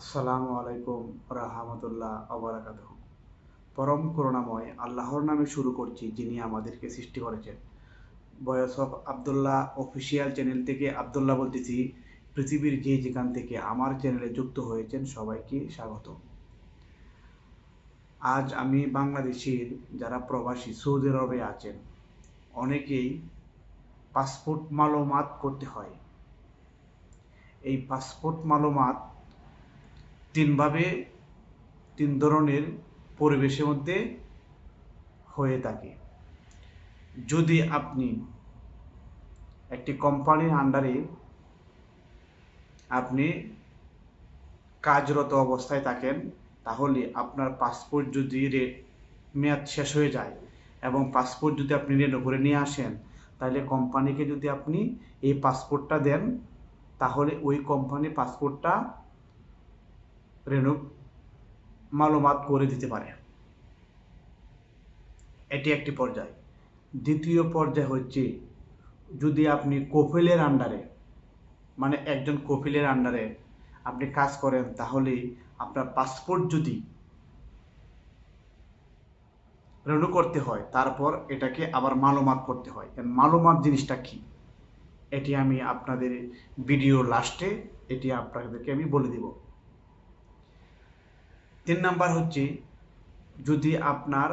আসসালামু আলাইকুম রাহমাতুল্লাহ আবরাকাত পরম করুণাময় আল্লাহর নামে শুরু করছি যিনি আমাদেরকে সৃষ্টি করেছেন। বয়স অফ আবদুল্লাহ অফিসিয়াল চ্যানেল থেকে আবদুল্লাহ বলতেছি, পৃথিবীর যে যেখান থেকে আমার চ্যানেলে যুক্ত হয়েছেন সবাইকে স্বাগত। আজ আমি বাংলাদেশের যারা প্রবাসী, সৌদি আরবে আছেন, অনেকেই পাসপোর্ট মালুমাত করতে হয়। এই পাসপোর্ট মালুমাত তিনভাবে, তিন ধরনের পরিবেশের মধ্যে হয়ে থাকে। যদি আপনি একটি কোম্পানির আন্ডারে আপনি কাজরত অবস্থায় থাকেন, তাহলে আপনার পাসপোর্ট যদি মেয়াদ শেষ হয়ে যায় এবং পাসপোর্ট যদি আপনি রেনো করে নিয়ে আসেন, তাহলে কোম্পানিকে যদি আপনি এই পাসপোর্টটা দেন, তাহলে ওই কোম্পানি পাসপোর্টটা রেনু মালুমাত করে দিতে পারে। এটি একটি পর্যায়। দ্বিতীয় পর্যায় হচ্ছে, যদি আপনি কফিলের আন্ডারে মানে একজন কফিলের আন্ডারে আপনি কাজ করেন, তাহলে আপনার পাসপোর্ট যদি রেনু করতে হয়, তারপর এটাকে আবার মালুমাত করতে হয়। মালুমাত জিনিসটা কি? এটি আমি আপনাদের ভিডিও লাস্টে, এটি আপনাদেরকে আমি বলে দিব। তিন নাম্বার হচ্ছে যদি আপনার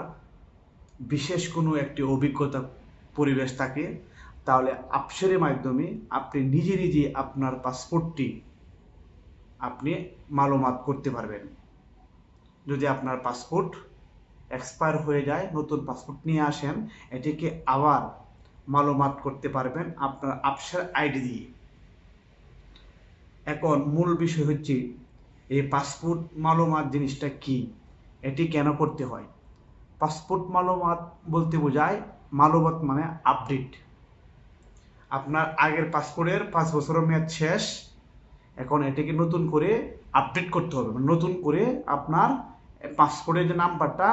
বিশেষ কোনো একটি অভিজ্ঞতা পরিবেশ থাকে, তাহলে আপসের মাধ্যমে আপনি নিজে নিজে আপনার পাসপোর্টটি আপনি মালুমাত করতে পারবেন। যদি আপনার পাসপোর্ট এক্সপায়ার হয়ে যায়, নতুন পাসপোর্ট নিয়ে আসেন, এটিকে আবার মালুমাত করতে পারবেন আপনার আপসের আইডি দিয়ে। এখন মূল বিষয় হচ্ছে এই পাসপোর্ট মালুমাত জিনিসটা কি? এটি কেন করতে হয়? পাসপোর্ট মালুমাত বলতে বোঝায় মালুমাত মানে আপডেট আপনার আগের পাসপোর্টের পাঁচ বছরের মেয়াদ শেষ। এখন এটাকে নতুন করে আপডেট করতে হবে। মানে নতুন করে আপনার পাসপোর্টের যে নাম্বারটা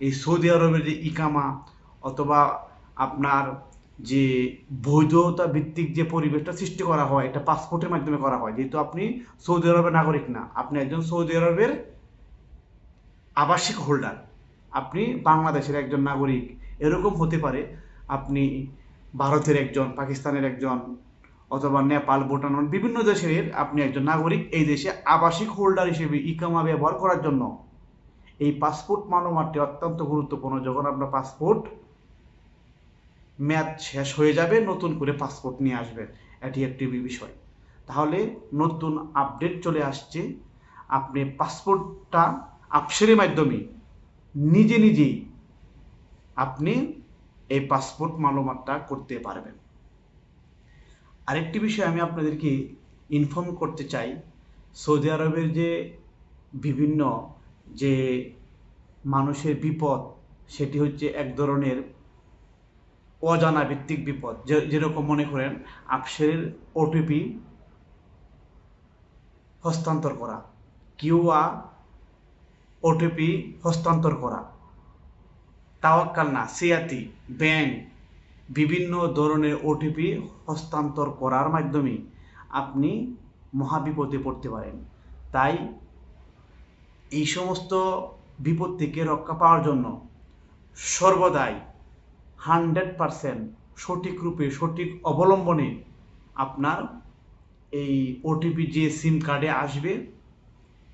এই সৌদি আরবের যে ইকামা, অথবা আপনার যে বৈধতা ভিত্তিক যে পরিবেশটা সৃষ্টি করা হয়, এটা পাসপোর্টের মাধ্যমে করা হয়। যেহেতু আপনি সৌদি আরবের নাগরিক না, আপনি একজন সৌদি আরবের আবাসিক হোল্ডার আপনি বাংলাদেশের একজন নাগরিক, এরকম হতে পারে আপনি ভারতের একজন, পাকিস্তানের একজন, অথবা নেপাল, ভুটান, বিভিন্ন দেশের আপনি একজন নাগরিক এই দেশে আবাসিক হোল্ডার হিসেবে ইকামা ব্যবহার করার জন্য। এই পাসপোর্ট মানমারটি অত্যন্ত গুরুত্বপূর্ণ। যখন আপনার পাসপোর্ট মেয়াদ শেষ হয়ে যাবে, নতুন করে পাসপোর্ট নিয়ে আসবেন এটি একটি বিষয়। তাহলে নতুন আপডেট চলে আসছে। আপনি পাসপোর্টটা আপসের মাধ্যমে নিজে নিজেই আপনি এই পাসপোর্ট মালুমাতটা করতে পারবেন। আরেকটি বিষয় আমি আপনাদেরকে ইনফর্ম করতে চাই। সৌদি আরবের যে বিভিন্ন যে মানুষের বিপদ, সেটি হচ্ছে এক ধরনের অজানা ভিত্তিক বিপদ যেরকম মনে করেন আপসের ওটিপি হস্তান্তর করা, কিউআ ওটিপি হস্তান্তর করা, তাওয়াক্কাল না, সিয়াতি ব্যাংক বিভিন্ন ধরনের ওটিপি হস্তান্তর করার মাধ্যমে আপনি মহাবিপদে পড়তে পারেন। তাই এই সমস্ত বিপদ থেকে রক্ষা পাওয়ার জন্য সর্বদাই হান্ড্রেড পারসেন্ট সঠিক রূপে, সঠিক অবলম্বনে আপনার এই ওটিপি যে সিম কার্ডে আসবে,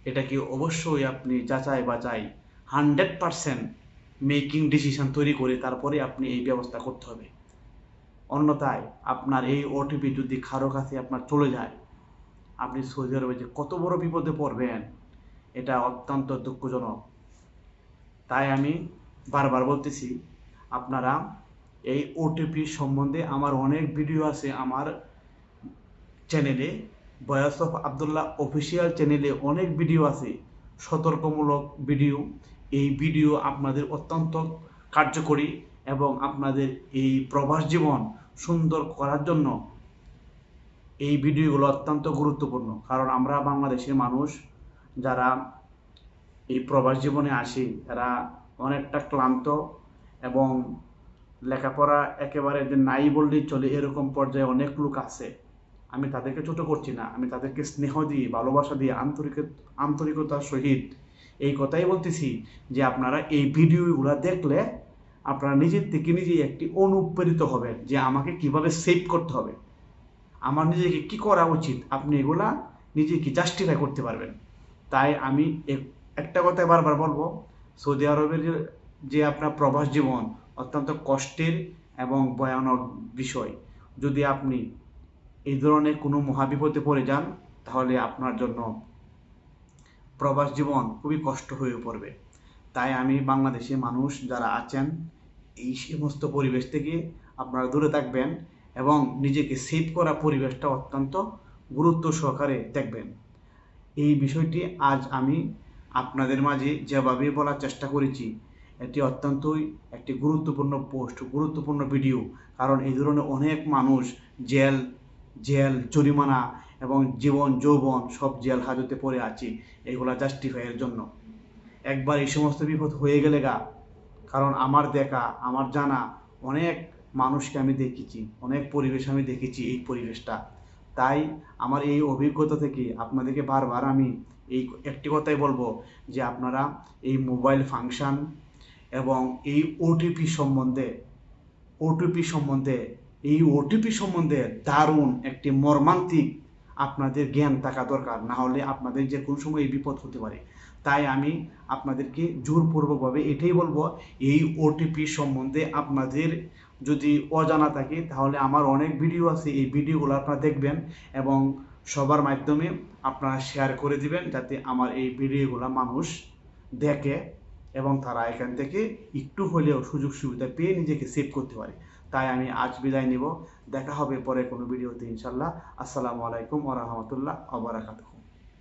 এটাকে অবশ্যই আপনি যাচাই বাচাই হান্ড্রেড পারসেন্ট মেকিং ডিসিশন তৈরি করে তারপরে আপনি এই ব্যবস্থা করতে হবে। অন্যথায় আপনার এই ওটিপি যদি কারও কাছে আপনার চলে যায়, আপনি সৌদি আরবে যে কত বড় বিপদে পড়বেন? এটা অত্যন্ত দুঃখজনক। তাই আমি বারবার বলতেছি, আপনারা এই ওটিপি সম্বন্ধে আমার অনেক ভিডিও আছে আমার চ্যানেলে। বয়াস অফ আবদুল্লাহ অফিসিয়াল চ্যানেলে অনেক ভিডিও আছে, সতর্কমূলক ভিডিও। এই ভিডিও আপনাদের অত্যন্ত কার্যকরী এবং আপনাদের এই প্রবাস জীবন সুন্দর করার জন্য এই ভিডিওগুলো অত্যন্ত গুরুত্বপূর্ণ। কারণ আমরা বাংলাদেশের মানুষ, যারা এই প্রবাস জীবনে আসি, তারা অনেকটা ক্লান্ত এবং লেখাপড়া একেবারে যে নাই বললেই চলে, এরকম পর্যায়ে অনেক লোক আছে। আমি তাদেরকে ছোট করছি না। আমি তাদেরকে স্নেহ দিয়ে, ভালোবাসা দিয়ে, আন্তরিক আন্তরিকতার সহিত এই কথাই বলতেছি যে আপনারা এই ভিডিওগুলো দেখলে আপনারা নিজের থেকে নিজেই একটি অনুপ্রেরিত হবেন যে আমাকে কীভাবে সেভ করতে হবে। আমার নিজেকে কি করা উচিত? আপনি এগুলা নিজেকে জাস্টিফাই করতে পারবেন। তাই আমি এক- একটা কথা বারবার বলব, সৌদি আরবের যে আপনার প্রবাস জীবন অত্যন্ত কষ্টের এবং ভয়ানক বিষয়। যদি আপনি এই ধরনের কোনো মহাবিপদে পড়ে যান, তাহলে আপনার জন্য প্রবাস জীবন খুবই কষ্ট হয়ে পড়বে। তাই আমি বাংলাদেশে মানুষ যারা আছেন, এই সমস্ত পরিবেশ থেকে আপনারা দূরে থাকবেন এবং নিজেকে সেভ করা পরিবেশটা অত্যন্ত গুরুত্ব সহকারে দেখবেন। এই বিষয়টি আজ আমি আপনাদের মাঝে যেভাবে বলার চেষ্টা করেছি এটি অত্যন্তই একটি গুরুত্বপূর্ণ পোস্ট, গুরুত্বপূর্ণ ভিডিও। কারণ এই ধরনের অনেক মানুষ জেল জেল, জরিমানা এবং জীবন, যৌবন সব জেল হাজতে পড়ে আছে। এগুলা জাস্টিফাইয়ের জন্য। একবার এই সমস্ত বিপদ হয়ে গেলে গা, কারণ আমার দেখা, আমার জানা অনেক মানুষকে আমি দেখেছি, অনেক পরিবেশ আমি দেখেছি এই পরিবেশটা। তাই আমার এই অভিজ্ঞতা থেকে আপনাদেরকে বারবার আমি এই একটি কথাই বলব যে আপনারা এই মোবাইল ফাংশন এবং এই ওটিপি সম্বন্ধে ওটিপি সম্বন্ধে, এই ওটিপি সম্বন্ধে দারুণ একটি মর্মান্তিক আপনাদের জ্ঞান থাকা দরকার। না হলে আপনাদের যে কোনো সময় এই বিপদ হতে পারে। তাই আমি আপনাদেরকে জোরপূর্বকভাবে এটাই বলব, এই ওটিপি সম্বন্ধে আপনাদের যদি অজানা থাকে, তাহলে আমার অনেক ভিডিও আছে, এই ভিডিওগুলো আপনারা দেখবেন এবং সবার মাধ্যমে আপনারা শেয়ার করে দিবেন, যাতে আমার এই ভিডিওগুলো মানুষ দেখে। এবং তারা এখান থেকে একটু হলেও সুযোগ সুবিধা পেয়ে নিজেকে সেভ করতে পারে। তাই আমি আজ বিদায় নিব। দেখা হবে পরে কোনো ভিডিওতে ইনশাল্লাহ আসসালামু আলাইকুম ওরহমতুল্লাহ আবরাকাতুহ